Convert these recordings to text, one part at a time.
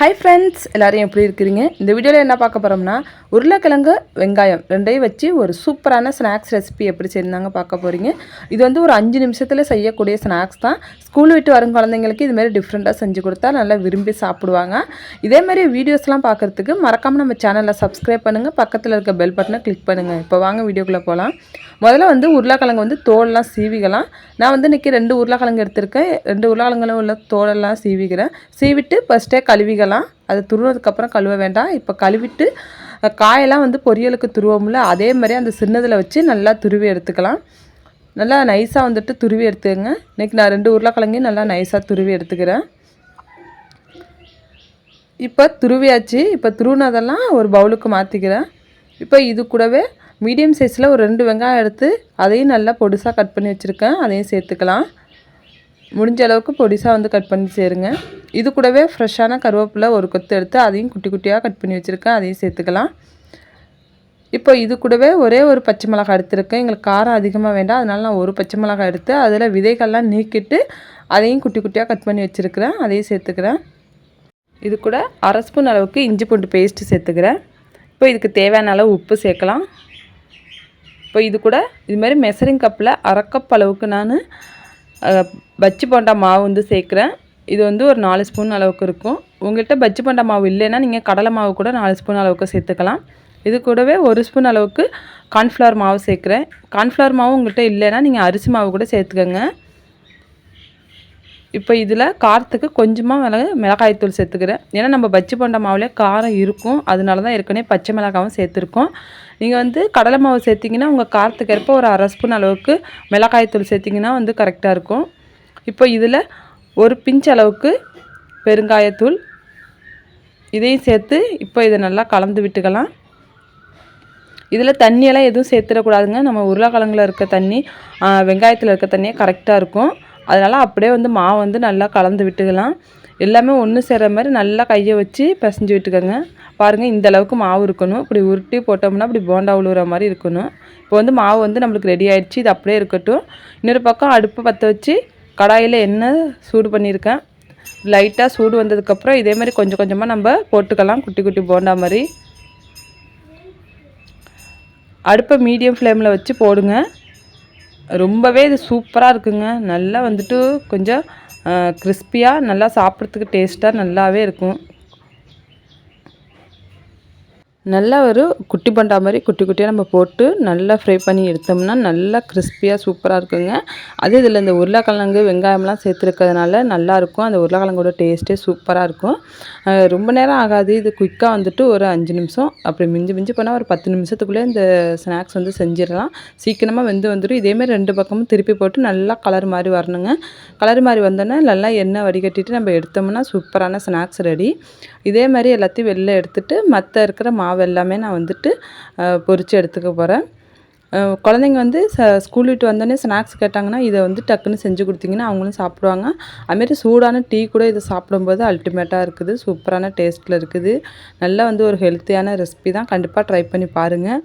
Hi friends எல்லோரும் எப்படி இருக்கிறீங்க? இந்த வீடியோவில் என்ன பார்க்க போகிறோம்னா உருளைக்கிழங்கு வெங்காயம் ரெண்டையும் வச்சு ஒரு சூப்பரான ஸ்நாக்ஸ் ரெசிபி எப்படி செய்யணுங்க பார்க்க போகிறீங்க இது வந்து ஒரு அஞ்சு நிமிஷத்தில் செய்யக்கூடிய ஸ்நாக்ஸ் தான். ஸ்கூல் விட்டு வரும் குழந்தைங்களுக்கு இதுமாரி டிஃப்ரெண்ட்டாக செஞ்சு கொடுத்தா நல்லா விரும்பி சாப்பிடுவாங்க. இதேமாரி வீடியோஸ்லாம் பார்க்குறதுக்கு மறக்காமல் நம்ம சேனலில் சப்ஸ்கிரைப் பண்ணுங்கள் பக்கத்தில் இருக்க பெல் பட்டனை கிளிக் பண்ணுங்கள் இப்போ வாங்க வீடியோக்குள்ளே போகலாம் முதல்ல வந்து உருளைக்கிழங்கு வந்து தோலெலாம் சீவிக்கலாம். நான் வந்து இன்றைக்கி ரெண்டு உருளைக்கிழங்கு எடுத்திருக்கேன். ரெண்டு உருளைக்கிழங்குல உள்ள தோலெல்லாம் சீவிக்கிறேன். சீவிட்டு ஃபஸ்ட்டே கழுவிக்கலாம். அது துருவதுக்கப்புறம் கழுவ வேண்டாம். இப்போ கழுவிட்டு காயெல்லாம் வந்து பொரியலுக்கு துருவோம்ல அதே மாதிரி அந்த சின்னதில் வச்சு நல்லா துருவி எடுத்துக்கலாம். நல்லா நைஸாக வந்துட்டு துருவி எடுத்துக்கங்க. இன்றைக்கி நான் ரெண்டு உருளைக்கிழங்கையும் நல்லா நைஸாக துருவி எடுத்துக்கிறேன். இப்போ துருவியாச்சு. இப்போ துருவினதெல்லாம் ஒரு பவுலுக்கு மாற்றிக்கிறேன் இப்போ இது கூடவே மீடியம் சைஸில் ஒரு ரெண்டு வெங்காயம் எடுத்து அதையும் நல்லா பொடிசாக கட் பண்ணி வச்சுருக்கேன். அதையும் சேர்த்துக்கலாம். முடிஞ்ச அளவுக்கு பொடிசாக வந்து கட் பண்ணி சேருங்க. இது கூடவே ஃப்ரெஷ்ஷான கருவேப்பிலை ஒரு கொத்து எடுத்து அதையும் குட்டி குட்டியாக கட் பண்ணி வச்சுருக்கேன். அதையும் சேர்த்துக்கலாம். இப்போ இது கூடவே ஒரே ஒரு பச்சை மிளகாய் எடுத்துருக்கேன். எங்களுக்கு காரம் அதிகமாக வேண்டாம். அதனால நான் ஒரு பச்சை மிளகாய் எடுத்து அதில் விதைகள்லாம் நீக்கிட்டு அதையும் குட்டி குட்டியாக கட் பண்ணி வச்சுருக்கிறேன். அதையும் சேர்த்துக்கிறேன். இது கூட அரை ஸ்பூன் அளவுக்கு இஞ்சி பூண்டு பேஸ்ட்டு சேர்த்துக்கிறேன். இப்போ இதுக்கு தேவையான அளவு உப்பு சேர்க்கலாம். இப்போ இது கூட இதுமாரி மெசரிங் கப்பில் அரை கப் அளவுக்கு நான் பஜ்ஜி போண்டா மாவு வந்து சேர்க்குறேன். இது வந்து ஒரு நாலு ஸ்பூன் அளவுக்கு இருக்கும். உங்கள்கிட்ட பஜ்ஜி போண்டா மாவு இல்லைன்னா நீங்கள் கடலை மாவு கூட நாலு ஸ்பூன் அளவுக்கு சேர்த்துக்கலாம். இது கூடவே ஒரு ஸ்பூன் அளவுக்கு கார்ன்ஃப்ளவர் மாவு சேர்க்குறேன். கார்ன்ஃப்ளவர் மாவு உங்கள்கிட்ட இல்லைன்னா நீங்கள் அரிசி மாவு கூட சேர்த்துக்கோங்க. இப்போ இதில் காரத்துக்கு கொஞ்சமாக மிளகு மிளகாய்த்தூள் சேர்த்துக்கிறேன். ஏன்னா நம்ம பஜ்ஜி போண்ட மாவுலேயே காரம் இருக்கும். அதனால தான் ஏற்கனவே பச்சை மிளகாவும் சேர்த்துருக்கோம். நீங்கள் வந்து கடலை மாவு சேர்த்திங்கன்னா உங்கள் காரத்துக்கு ஏற்ப ஒரு அரை ஸ்பூன் அளவுக்கு மிளகாய்த்தூள் சேர்த்திங்கன்னா வந்து கரெக்டாக இருக்கும். இப்போ இதில் ஒரு பிஞ்ச் அளவுக்கு பெருங்காயத்தூள். இதையும் சேர்த்து இப்போ இதை நல்லா கலந்து விட்டுக்கலாம். இதில் தண்ணியெல்லாம் எதுவும் சேர்த்துடக்கூடாதுங்க. நம்ம உருளைக்கிழங்குல இருக்க தண்ணி வெங்காயத்தில் இருக்க தண்ணியே கரெக்டாக இருக்கும். அதனால் அப்படியே வந்து மாவு வந்து நல்லா கலந்து விட்டுக்கலாம். எல்லாமே ஒன்று சேர்கிற மாதிரி நல்லா கையை வச்சு பிசைஞ்சு விட்டுக்கோங்க. பாருங்கள் இந்த அளவுக்கு மாவு இருக்கணும். இப்படி உருட்டி போட்டோம்னா இப்படி போண்டா உழுவுற மாதிரி இருக்கணும். இப்போ வந்து மாவு வந்து நம்மளுக்கு ரெடி ஆகிடுச்சு இது அப்படியே இருக்கட்டும். இன்னொரு பக்கம் அடுப்பை பற்ற வச்சு கடாயில் எண்ணெய் சூடு பண்ணியிருக்கேன். லைட்டாக சூடு வந்ததுக்கப்புறம் இதே மாதிரி கொஞ்சம் கொஞ்சமாக நம்ம போட்டுக்கலாம். குட்டி குட்டி போண்டா மாதிரி. அடுப்பை மீடியம் ஃப்ளேமில் வச்சு போடுங்க. ரொம்பவே இது சூப்பராக இருக்குங்க. நல்லா வந்துட்டு கொஞ்சம் கிறிஸ்பியாக நல்லா சாப்பிட்றதுக்கு டேஸ்ட்டாக நல்லாவே இருக்கும். நல்லா ஒரு குட்டி பண்டா மாதிரி குட்டி குட்டியாக நம்ம போட்டு நல்லா ஃப்ரை பண்ணி எடுத்தோம்னா நல்லா கிறிஸ்பியாக சூப்பராக இருக்குங்க. அது இதில் இந்த உருளைக்கிழங்கு வெங்காயம்லாம் சேர்த்துருக்கிறதுனால நல்லாயிருக்கும் அந்த உருளைக்கிழங்கோட டேஸ்ட்டே சூப்பராக இருக்கும். ரொம்ப நேரம் ஆகாது. இது குயிக்காக வந்துட்டு ஒரு அஞ்சு நிமிஷம். அப்படி மிஞ்சி மிஞ்சி போனால் ஒரு பத்து நிமிஷத்துக்குள்ளே இந்த ஸ்நாக்ஸ் வந்து செஞ்சிடலாம். சீக்கிரமாக வெந்து வந்துடும் இதேமாதிரி ரெண்டு பக்கமும் திருப்பி போட்டு நல்லா கலர் மாதிரி வரணுங்க. கலர் மாதிரி வந்தோன்னே நல்லா எண்ணெய் வடிகட்டிட்டு நம்ம எடுத்தோம்னா சூப்பரான ஸ்நாக்ஸ் ரெடி இதே மாதிரி எல்லாத்தையும் வெளில எடுத்துகிட்டு மற்ற இருக்கிற மாவு மாவு எல்லாமே நான் வந்துட்டு பொறிச்சு எடுத்துக்க போகிறேன் குழந்தைங்க வந்து ச ஸ்கூல் விட்டு வந்தோடனே ஸ்நாக்ஸ் கேட்டாங்கன்னா இதை வந்து டக்குன்னு செஞ்சு கொடுத்தீங்கன்னா அவங்களும் சாப்பிடுவாங்க. அதுமாரி சூடான டீ கூட இதை சாப்பிடும்போது அல்டிமேட்டாக இருக்குது. சூப்பரான டேஸ்ட்டில் இருக்குது. நல்லா வந்து ஒரு ஹெல்த்தியான ரெசிபி தான். கண்டிப்பாக ட்ரை பண்ணி பாருங்கள்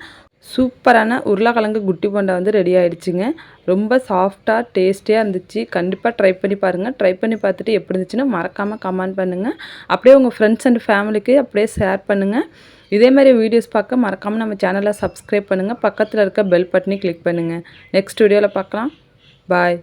சூப்பரான உருளைக்கிழங்கு குட்டி பொண்டை வந்து ரெடி ஆகிடுச்சிங்க ரொம்ப சாஃப்டாக டேஸ்டியாக இருந்துச்சு. கண்டிப்பாக ட்ரை பண்ணி பாருங்கள் ட்ரை பண்ணி பார்த்துட்டு எப்படி இருந்துச்சுன்னா மறக்காமல் கமெண்ட் பண்ணுங்கள் அப்படியே உங்கள் ஃப்ரெண்ட்ஸ் அண்ட் ஃபேமிலிக்கு அப்படியே ஷேர் பண்ணுங்கள் இதே மாதிரி வீடியோஸ் பார்க்க மறக்காமல் நம்ம சேனலை சப்ஸ்கிரைப் பண்ணுங்கள் பக்கத்தில் இருக்க பெல் பட்டனி கிளிக் பண்ணுங்கள் நெக்ஸ்ட் வீடியோவில் பார்க்கலாம். பாய்